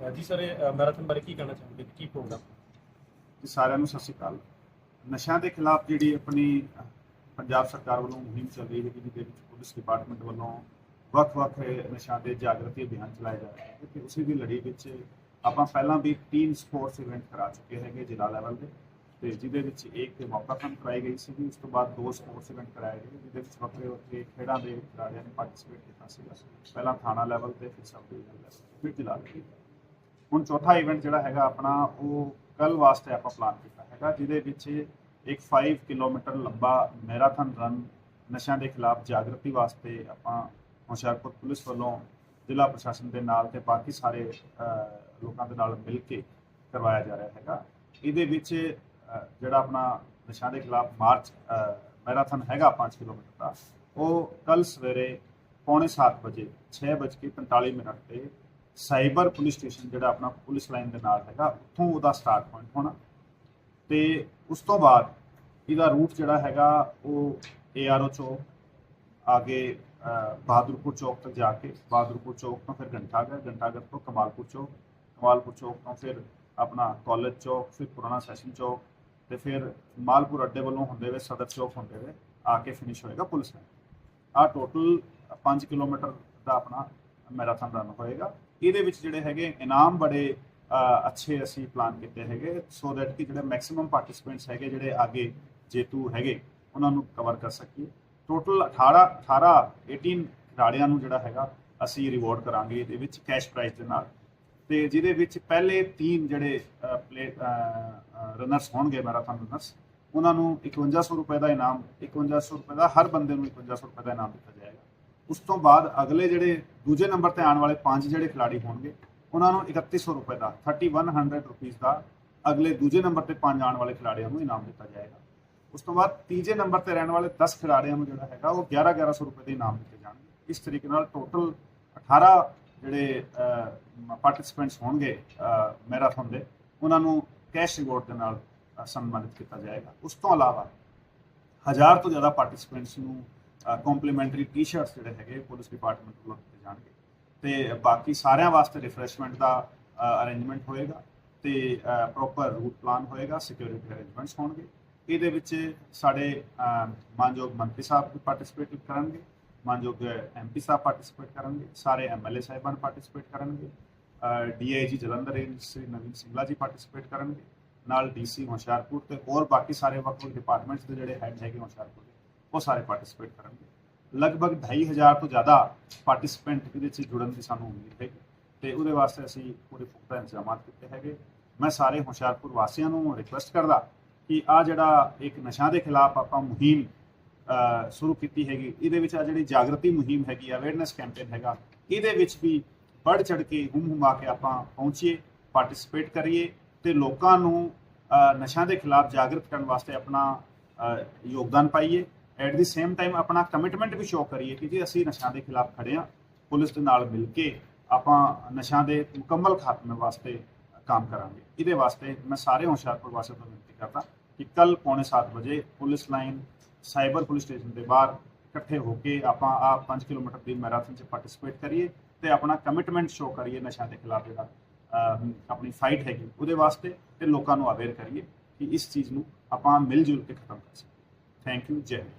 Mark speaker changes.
Speaker 1: ਜੀ sir marathon ਬਾਰੇ ਕੀ ਕਹਿਣਾ ਚਾਹੁੰਦੇ ਕੀ ਪ੍ਰੋਗਰਾਮ
Speaker 2: ਜੀ ਸਾਰਿਆਂ ਨੂੰ ਸਤਿ ਸ਼੍ਰੀ ਅਕਾਲ। ਨਸ਼ਿਆਂ ਦੇ ਖਿਲਾਫ ਜਿਹੜੀ ਆਪਣੀ ਪੰਜਾਬ ਸਰਕਾਰ ਵੱਲੋਂ ਮੁਹਿੰਮ ਚੱਲ ਰਹੀ ਹੈ ਜਿਹਦੇ ਵਿੱਚ ਪੁਲਿਸ ਡਿਪਾਰਟਮੈਂਟ ਵੱਲੋਂ ਵੱਖ-ਵੱਖ ਨਸ਼ਿਆਂ ਦੇ ਜਾਗਰਤੀ ਅਭਿਆਨ ਚਲਾਏ ਜਾ ਰਹੇ ਹਨ ਤੇ ਉਸੇ ਦੀ ਲੜੀ ਵਿੱਚ ਆਪਾਂ ਪਹਿਲਾਂ ਵੀ ਟੀਮ ਸਪੋਰਟਸ ਇਵੈਂਟ ਕਰਾ ਚੁੱਕੇ ਹੈਗੇ ਜ਼ਿਲ੍ਹਾ ਲੈਵਲ ਦੇ ਤੇ ਜਿਹਦੇ ਵਿੱਚ ਇੱਕ ਮੌਕਾਥਨ ਕਰਾਈ ਗਈ ਸੀ ਉਸ ਤੋਂ ਬਾਅਦ ਦੋ ਸਪੋਰਟਸ ਇਵੈਂਟ ਕਰਾਏ ਗਏ, ਜਿਹਦੇ ਵਿੱਚ ਵੱਖਰੇ ਵੱਖਰੇ ਖੇਡਾਂ ਦੇ ਖਿਡਾਰੀਆਂ ਨੇ ਪਾਰਟਿਸਿਪੇਟ ਕੀਤਾ ਸੀਗਾ। ਪਹਿਲਾਂ ਥਾਣਾ ਲੈਵਲ ਤੇ, ਫਿਰ ਸਬ ਡਿਵੀਜ਼ਨ ਲੈਵਲ ਫਿਰ ਜ਼ਿਲ੍ਹਾ ਲੈਵਲ ਹੁਣ ਚੌਥਾ ਇਵੈਂਟ ਜਿਹੜਾ ਹੈਗਾ ਆਪਣਾ, ਉਹ ਕੱਲ ਵਾਸਤੇ ਆਪਾਂ ਪਲਾਨ ਕੀਤਾ ਹੈਗਾ, ਜਿਹਦੇ ਵਿੱਚ ਇੱਕ 5 ਕਿਲੋਮੀਟਰ ਲੰਬਾ ਮੈਰਾਥਨ ਰਨ ਨਸ਼ਿਆਂ ਦੇ ਖਿਲਾਫ ਜਾਗਰਤੀ ਵਾਸਤੇ ਆਪਾਂ ਹੁਸ਼ਿਆਰਪੁਰ ਪੁਲਿਸ ਵੱਲੋਂ ਜ਼ਿਲ੍ਹਾ ਪ੍ਰਸ਼ਾਸਨ ਦੇ ਨਾਲ ਤੇ ਬਾਕੀ ਸਾਰੇ ਲੋਕਾਂ ਦੇ ਨਾਲ ਮਿਲ ਕੇ ਕਰਵਾਇਆ ਜਾ ਰਿਹਾ ਹੈਗਾ। ਇਹਦੇ ਵਿੱਚ ਜਿਹੜਾ ਆਪਣਾ ਨਸ਼ਿਆਂ ਦੇ ਖਿਲਾਫ ਮਾਰਚ ਮੈਰਾਥਨ ਹੈਗਾ 5 ਕਿਲੋਮੀਟਰ ਦਾ, ਉਹ ਕੱਲ ਸਵੇਰੇ ਪੌਣੇ 7 ਵਜੇ 6:45 ਮਿੰਟ ਤੇ ਸਾਈਬਰ ਪੁਲਿਸ ਸਟੇਸ਼ਨ ਜਿਹੜਾ ਆਪਣਾ ਪੁਲਿਸ ਲਾਈਨ ਦੇ ਨਾਲ ਹੈਗਾ ਉੱਥੋਂ ਉਹਦਾ ਸਟਾਰਟ ਪੁਆਇੰਟ ਹੋਣਾ। ਤੇ ਉਸ ਤੋਂ ਬਾਅਦ ਇਹਦਾ ਰੂਟ ਜਿਹੜਾ ਹੈਗਾ ਉਹ ਏਆਰਓ ਚੌਕ ਆਗੇ ਅਹ, ਬਹਾਦੁਰਪੁਰ ਚੌਕ ਤੱਕ ਜਾ ਕੇ ਬਹਾਦਰਪੁਰ ਚੌਕ ਤੋਂ ਫਿਰ ਘੰਟਾਘਰ ਘੰਟਾਘਰ ਤੋਂ ਕਮਾਲਪੁਰ ਚੌਕ ਕਮਾਲਪੁਰ ਚੌਕ ਤੋਂ ਫਿਰ ਆਪਣਾ ਕਾਲਜ ਚੌਕ ਫਿਰ ਪੁਰਾਣਾ ਸੈਸ਼ਨ ਚੌਕ ਤੇ ਫਿਰ ਮਾਲਪੁਰ ਅੱਡੇ ਵੱਲੋਂ ਹੁੰਦੇ ਹੋਏ ਸਦਰ ਚੌਕ ਹੁੰਦੇ ਹੋਏ ਆ ਕੇ ਫਿਨਿਸ਼ ਹੋਏਗਾ ਪੁਲਿਸ ਲਾਈਨ। ਆ ਟੋਟਲ 5 ਕਿਲੋਮੀਟਰ ਦਾ ਆਪਣਾ ਮੈਰਾਥਨ ਰਨ ਹੋਏਗਾ। ਇਹਦੇ ਵਿੱਚ ਜਿਹੜੇ ਹੈਗੇ ਇਨਾਮ ਬੜੇ ਅੱਛੇ ਅਸੀਂ ਪਲਾਨ ਕੀਤੇ ਹੈਗੇ ਸੋ ਦੈਟ ਕਿ ਜਿਹੜੇ ਮੈਕਸਿਮਮ ਪਾਰਟਿਸਿਪੈਂਟਸ ਹੈਗੇ, ਜਿਹੜੇ ਅੱਗੇ ਜੇਤੂ ਹੈਗੇ, ਉਹਨਾਂ ਨੂੰ ਕਵਰ ਕਰ ਸਕੀਏ। ਟੋਟਲ 18 18 18 ਖਿਡਾਰੀਆਂ ਨੂੰ ਜਿਹੜਾ ਹੈਗਾ ਅਸੀਂ ਰਿਵਾਰਡ ਕਰਾਂਗੇ ਇਹਦੇ ਵਿੱਚ ਕੈਸ਼ ਪ੍ਰਾਈਜ਼ ਦੇ ਨਾਲ। ਤੇ ਜਿਹਦੇ ਵਿੱਚ ਪਹਿਲੇ ਤਿੰਨ ਜਿਹੜੇ ਪਲੇ ਰਨਰਸ ਹੋਣਗੇ ਮੈਰਾਥਨ ਰਨਰਸ ਉਹਨਾਂ ਨੂੰ 5100 ਰੁਪਏ ਦਾ ਇਨਾਮ 5100 ਰੁਪਏ ਦਾ ਹਰ ਬੰਦੇ ਨੂੰ 5100 ਰੁਪਏ ਦਾ ਇਨਾਮ ਦਿੱਤਾ ਜਾਏਗਾ। ਉਸ ਤੋਂ ਬਾਅਦ ਅਗਲੇ ਜਿਹੜੇ ਦੂਜੇ ਨੰਬਰ ਤੇ ਆਉਣ ਵਾਲੇ ਪੰਜ ਜਿਹੜੇ ਖਿਡਾਰੀ ਹੋਣਗੇ, ਉਹਨਾਂ ਨੂੰ 3100 ਰੁਪਏ ਦਾ 3100 ਰੁਪੀਸ ਦਾ ਅਗਲੇ ਦੂਜੇ ਨੰਬਰ ਤੇ ਪੰਜ ਆਉਣ ਵਾਲੇ ਖਿਡਾਰੀਆਂ ਨੂੰ ਇਨਾਮ ਦਿੱਤਾ ਜਾਏਗਾ। ਉਸ ਤੋਂ ਬਾਅਦ ਤੀਜੇ ਨੰਬਰ ਤੇ ਰਹਿਣ ਵਾਲੇ 10 ਖਿਡਾਰੀਆਂ ਨੂੰ ਜਿਹੜਾ ਹੈਗਾ, ਉਹ 11 1100 ਰੁਪਏ ਦੇ ਇਨਾਮ ਦਿੱਤੇ ਜਾਣਗੇ। ਇਸ ਤਰੀਕੇ ਨਾਲ ਟੋਟਲ 18 ਜਿਹੜੇ ਪਾਰਟਿਸਿਪੈਂਟਸ ਹੋਣਗੇ ਮੈਰਾਥਨ ਦੇ, ਉਹਨਾਂ ਨੂੰ ਕੈਸ਼ ਰਿਵਾਰਡ ਦੇ ਨਾਲ ਸਨਮਾਨਿਤ ਕੀਤਾ ਜਾਏਗਾ। ਉਸ ਤੋਂ ਇਲਾਵਾ ਹਜ਼ਾਰ ਤੋਂ ਜ਼ਿਆਦਾ ਪਾਰਟਿਸਿਪੈਂਟਸ ਨੂੰ ਕੰਪਲੀਮੈਂਟਰੀ ਟੀ-ਸ਼ਰਟਸ ਜਿਹੜੇ ਹੈਗੇ ਪੁਲਿਸ ਡਿਪਾਰਟਮੈਂਟ ਵੱਲੋਂ ਦਿੱਤੇ ਜਾਣਗੇ। ਤੇ ਬਾਕੀ ਸਾਰਿਆਂ ਵਾਸਤੇ ਰਿਫਰੈਸ਼ਮੈਂਟ ਦਾ ਅਰੇਂਜਮੈਂਟ ਹੋਏਗਾ ਤੇ ਪ੍ਰੋਪਰ ਰੂਟ ਪਲਾਨ ਹੋਏਗਾ ਸਿਕਿਉਰਿਟੀ ਅਰੇਂਜਮੈਂਟਸ ਹੋਣਗੇ। ਇਹਦੇ ਵਿੱਚ ਸਾਡੇ ਮਾਨਯੋਗ ਮੰਤਰੀ ਸਾਹਿਬ ਵੀ ਪਾਰਟਿਸਿਪੇਟ ਕਰਨਗੇ, ਮਾਨਯੋਗ ਐਮਪੀ ਸਾਹਿਬ ਪਾਰਟਿਸਿਪੇਟ ਕਰਨਗੇ, ਸਾਰੇ ਐਮਐਲਏ ਸਾਹਿਬਾਨ ਪਾਰਟਿਸਿਪੇਟ ਕਰਨਗੇ DIG Jalandhar range Shri Naveen Singla ji participate ਕਰਨਗੇ, ਨਾਲ ਡੀਸੀ ਹੁਸ਼ਿਆਰਪੁਰ ਤੇ ਹੋਰ ਬਾਕੀ ਸਾਰੇ ਵੱਖ ਵੱਖ ਡਿਪਾਰਟਮੈਂਟਸ ਦੇ ਜਿਹੜੇ ਹੈਡ ਹੈਗੇ ਹੁਸ਼ਿਆਰਪੁਰ ਉਹ ਸਾਰੇ ਪਾਰਟਿਸਿਪੇਟ ਕਰਨਗੇ। ਲਗਭਗ 2500 ਤੋਂ ਜ਼ਿਆਦਾ ਪਾਰਟਿਸਿਪੈਂਟ ਇਹਦੇ ਵਿੱਚ ਜੁੜਨ ਦੀ ਸਾਨੂੰ ਉਮੀਦ ਹੈ। ਤੇ ਉਹਦੇ ਵਾਸਤੇ ਅਸੀਂ ਪੂਰੇ ਪੁਖਤਾ ਇੰਤਜ਼ਾਮਾਤ ਕੀਤੇ ਹੈਗੇ। ਮੈਂ ਸਾਰੇ ਹੁਸ਼ਿਆਰਪੁਰ ਵਾਸੀਆਂ ਨੂੰ ਰਿਕੁਐਸਟ ਕਰਦਾ ਕਿ ਆ ਜਿਹੜਾ ਇੱਕ ਨਸ਼ਾ ਦੇ ਖਿਲਾਫ ਆਪਾਂ ਮੁਹਿੰਮ ਸ਼ੁਰੂ ਕੀਤੀ ਹੈਗੀ ਇਹਦੇ ਵਿੱਚ ਆ ਜਿਹੜੀ ਜਾਗਰਤੀ ਮੁਹਿੰਮ ਹੈਗੀ ਅਵੇਅਰਨੈਸ ਕੈਂਪੇਨ ਹੈਗਾ ਇਹਦੇ ਵਿੱਚ ਵੀ ਵੱਧ ਚੜ ਕੇ ਹੁਮ ਹੁਮਾ ਕੇ ਆਪਾਂ ਪਹੁੰਚੀਏ ਪਾਰਟਿਸਿਪੇਟ ਕਰੀਏ ਤੇ ਲੋਕਾਂ ਨੂੰ ਅ, ਨਸ਼ਾ ਦੇ ਖਿਲਾਫ ਜਾਗਰਤ ਕਰਨ ਵਾਸਤੇ ਆਪਣਾ ਯੋਗਦਾਨ ਪਾਈਏ। ਐਟ ਦੀ ਸੇਮ ਟਾਈਮ ਆਪਣਾ ਕਮਿਟਮੈਂਟ ਵੀ ਸ਼ੋਅ ਕਰੀਏ ਕਿ ਜੀ ਅਸੀਂ ਨਸ਼ਿਆਂ ਦੇ ਖਿਲਾਫ ਖੜੇ ਹਾਂ, ਪੁਲਿਸ ਦੇ ਨਾਲ ਮਿਲ ਕੇ ਆਪਾਂ ਨਸ਼ਿਆਂ ਦੇ ਮੁਕੰਮਲ ਖਾਤਮੇ ਵਾਸਤੇ ਕੰਮ ਕਰਾਂਗੇ। ਇਹਦੇ ਵਾਸਤੇ ਮੈਂ ਸਾਰੇ ਹੁਸ਼ਿਆਰਪੁਰ ਵਾਸੀਆਂ ਨੂੰ ਬੇਨਤੀ ਕਰਦਾ ਕਿ ਕੱਲ ਪੌਣੇ 7 ਵਜੇ police line, cyber police station ਦੇ ਬਾਹਰ ਇਕੱਠੇ ਹੋ ਕੇ ਆਪਾਂ ਆ 5 ਕਿਲੋਮੀਟਰ ਦੀ ਮੈਰਾਥਨ 'ਚ ਪਾਰਟਿਸਿਪੇਟ ਕਰੀਏ ਤੇ ਆਪਣਾ ਕਮਿਟਮੈਂਟ ਸ਼ੋਅ ਕਰੀਏ ਨਸ਼ਾ ਦੇ ਖਿਲਾਫ ਜਿਹੜਾ ਆਪਣੀ ਫਾਈਟ ਹੈਗੀ, ਉਹਦੇ ਵਾਸਤੇ ਤੇ ਲੋਕਾਂ ਨੂੰ ਅਵੇਅਰ ਕਰੀਏ ਕਿ ਇਸ ਚੀਜ਼ ਨੂੰ ਆਪਾਂ ਮਿਲ ਜੁਲ ਕੇ ਖਤਮ ਕਰ ਸਕੀਏ। ਥੈਂਕ ਯੂ ਜੈ ਹਿੰਦ